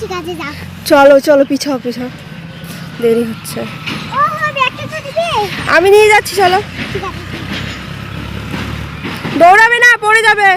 ঠিক আছে যা চলো চলো পিছাও পিছাও। দেরি হচ্ছে। আমি নিয়ে যাচ্ছি চলো। দৌড়াবে না পড়ে যাবে।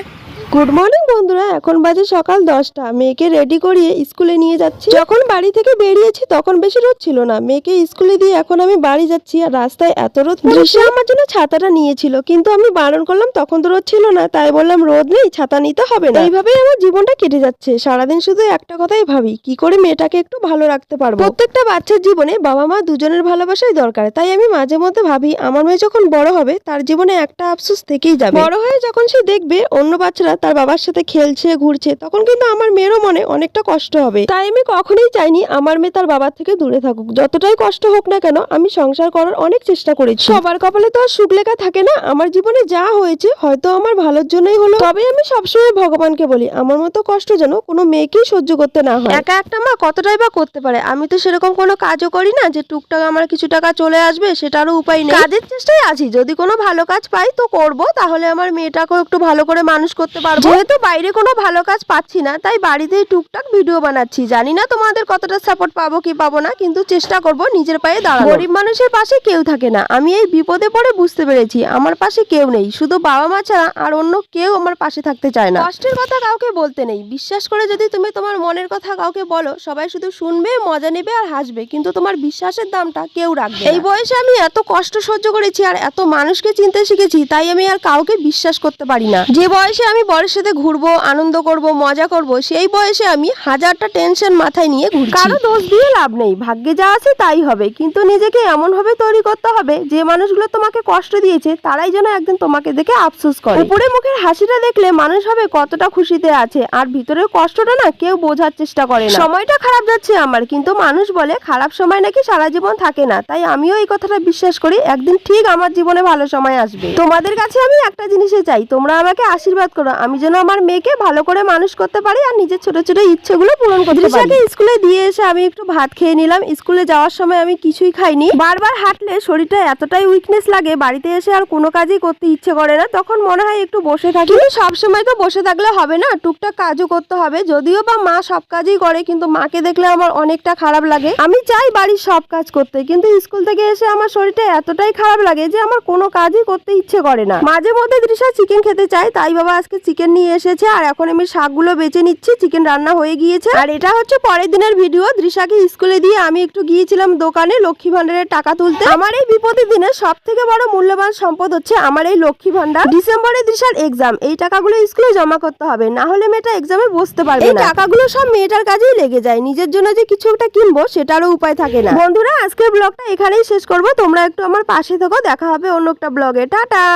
গুড মর্নিং বন্ধুরা। এখন বাজে সকাল দশটা। মেয়েকে রেডি করিয়ে স্কুলে নিয়ে যাচ্ছি। যখন বাড়ি থেকে বেরিয়েছি তখন বেশি রোদ ছিল না। মেয়েকে স্কুলে দিয়ে এখন আমি বাড়ি যাচ্ছি আর রাস্তায় এত রোদ দৃশ্যে আমার জন্য ছাতাটা নিয়েছিল কিন্তু আমি বারণ করলাম তখন তো রোদ ছিল না। তাই বললাম রোদ নেই ছাতা নিতে হবে না। এইভাবেই আমার জীবনটা কেটে যাচ্ছে। সারাদিন শুধু একটা কথাই ভাবি কি করে মেয়েটাকে একটু ভালো রাখতে পারব? প্রত্যেকটা বাচ্চার জীবনে বাবা মা দুজনের ভালোবাসাই দরকার। তাই আমি মাঝে মধ্যে ভাবি আমার মেয়ে যখন বড় হবে তার জীবনে একটা আফসোস থেকেই যাবে। বড় হয়ে যখন সে দেখবে অন্য বাচ্চারা তার বাবার সাথে খেলছে ঘুরছে তখন কিন্তু আমার মেয়েরও মনে অনেকটা কষ্ট হবে। তাই আমি কখনোই চাইনি আমার মেয়ে তার বাবার থেকে দূরে থাকুক। যতটাই কষ্ট হোক না কেন আমি সংসার করার অনেক চেষ্টা করেছি। সবার কপালে তো আর সুখ লেখা থাকে না। আমার জীবনে যা হয়েছে হয়তো আমার ভালোর জন্যই হলো। তবে আমি সবসময় ভগবানকে বলি আমার মতো কষ্ট যেন কোনো মেয়েকেই সহ্য করতে না হয়। একা একটা মা কতটাই বা করতে পারে? আমি তো সেরকম কোনো কাজও করি না যে টুকটাক আমার কিছু টাকা চলে আসবে সেটারও উপায় নেই। কাজের চেষ্টায় আছি। যদি কোনো ভালো কাজ পাই তো করব। তাহলে আমার মেয়েটাকেও একটু ভালো করে মানুষ করতে পারব? যেহেতু বাইরে কোনো ভালো কাজ পাচ্ছি না তাই বাড়িতেই টুকটাক ভিডিও বানাচ্ছি। জানি না তোমাদের কতটা সাপোর্ট পাবো কি পাবো না কিন্তু চেষ্টা করব নিজের পায়ে দাঁড়ানো গরিব মানুষের পাশে কেউ থাকে না। আমি এই বিপদে পড়ে বুঝতে পেরেছি। আমার পাশে কেউ নেই। শুধু বাবা মা ছাড়া আর অন্য কেউ আমার পাশে থাকতে চায় না। কষ্টের কথা কাউকে বলতে নেই। বিশ্বাস করে যদি তুমি তোমার মনের কথা কাউকে বলো সবাই শুধু শুনবে মজা নেবে আর হাসবে। কিন্তু তোমার বিশ্বাসের দামটা কেউ রাখবে এই বয়সে আমি এত কষ্ট সহ্য করেছি আর এত মানুষকে চিনতে শিখেছি তাই আমি আর কাউকে বিশ্বাস করতে পারি না। যে বয়সে আমি বরের সাথে ঘুরবো আনন্দ করব মজা করব সেই বয়সে আমি হাজারটা টেনশন মাথায় নিয়ে ঘুরছি। কারও দোষ দিয়ে লাভ নেই ভাগ্যে যা আছে তাই হবে। কিন্তু নিজেকে এমন ভাবে তৈরি করতে হবে যে মানুষগুলো তোমাকে কষ্ট দিয়েছে তারাই যেন একদিন তোমাকে দেখে আফসোস করে। উপরে মুখের হাসিটা দেখলে মানুষ হবে কতটা খুশিতে আছে আর ভিতরের কষ্টটা না কেউ বোঝার চেষ্টা করে না। সময়টা খারাপ যাচ্ছে আমার কিন্তু মানুষ বলে খারাপ সময় নাকি সারা জীবন থাকে না তাই আমিও এই কথাটা বিশ্বাস করি একদিন ঠিক আমার জীবনে ভালো সময় আসবে। তোমাদের কাছে আমি একটা জিনিসই চাই তোমরা আমাকে আশীর্বাদ করো আমি যেন আমার মেয়েকে ভালো করে মানুষ করতে পারি আর নিজের ছোট ছোট ইচ্ছেগুলো পূরণ করতে পারি। স্কুলে দিয়ে এসে আমি একটু ভাত খেয়ে নিলাম। স্কুলে যাওয়ার সময় আমি কিছুই খাইনি। বারবার হাঁটলে শরীরটা এতটাই উইকনেস লাগে বাড়িতে এসে আর কোনো কাজই করতে ইচ্ছে করে না। তখন মনে হয় একটু বসে থাকি। কিন্তু সবসময় তো বসে থাকলে হবে না টুকটাক কাজও করতে হবে। যদিও বা মা সব কাজই করে কিন্তু মাকে দেখলে আমার অনেকটা খারাপ লাগে। আমি চাই বাড়ির সব কাজ করতে কিন্তু স্কুল থেকে এসে আমার শরীরটা এতটাই খারাপ লাগে যে আমার কোনো কাজই করতে ইচ্ছে করে না। মাঝে মধ্যে দৃশ্যা চিকেন খেতে চাই তাই বাবা আজকে চিকেন নিয়ে এসেছে আর এখন আমি শাকগুলো বেছে নিচ্ছি চিকেন রান্না হয়ে গিয়েছে। আর এটা হচ্ছে পরের দিনের ভিডিও দৃশাকে স্কুলে দিয়ে আমি একটু গিয়েছিলাম দোকানে লক্ষ্মী ভান্ডারের টাকা তুলতে। আমার এই বিপদের দিনে সব থেকে বড় মূল্যবান সম্পদ হচ্ছে আমার এই লক্ষ্মী ভান্ডার ডিসেম্বরে দৃশার এক্সাম এই টাকাগুলো স্কুলে জমা করতে হবে না হলে মেয়েটা এক্সামে বসতে পারবে এই টাকাগুলো সব মেয়েটার কাজেই লেগে যায় নিজের জন্য যে কিছু একটা কিনবো সেটারও উপায় থাকে না। বন্ধুরা আজকের ব্লগটা এখানেই শেষ করব তোমরা একটু আমার পাশে থেকো দেখা হবে অন্য একটা ব্লগে টাটা!